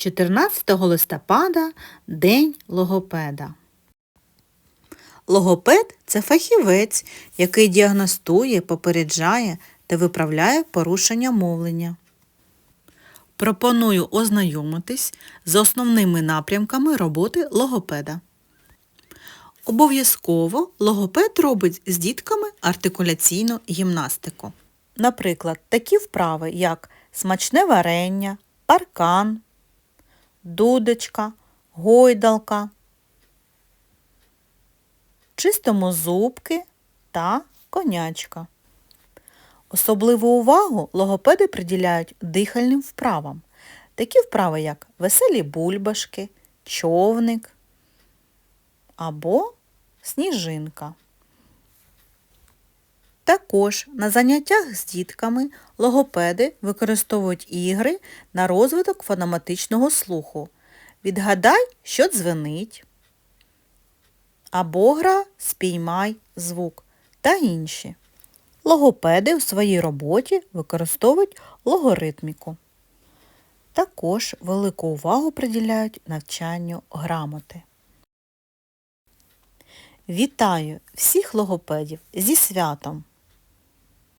14 листопада День логопеда. Логопед це фахівець, який діагностує, попереджає та виправляє порушення мовлення. Пропоную ознайомитись з основними напрямками роботи логопеда. Обов'язково логопед робить з дітками артикуляційну гімнастику. Наприклад, такі вправи, як смачне варення, паркан, дудочка, гойдалка, чистимо зубки та конячка. Особливу увагу логопеди приділяють дихальним вправам. Такі вправи, як веселі бульбашки, човник або сніжинка. Також на заняттях з дітками логопеди використовують ігри на розвиток фонематичного слуху. Відгадай, що дзвенить, або гра Спіймай звук та інші. Логопеди у своїй роботі використовують логоритміку. Також велику увагу приділяють навчанню грамоти. Вітаю всіх логопедів зі святом!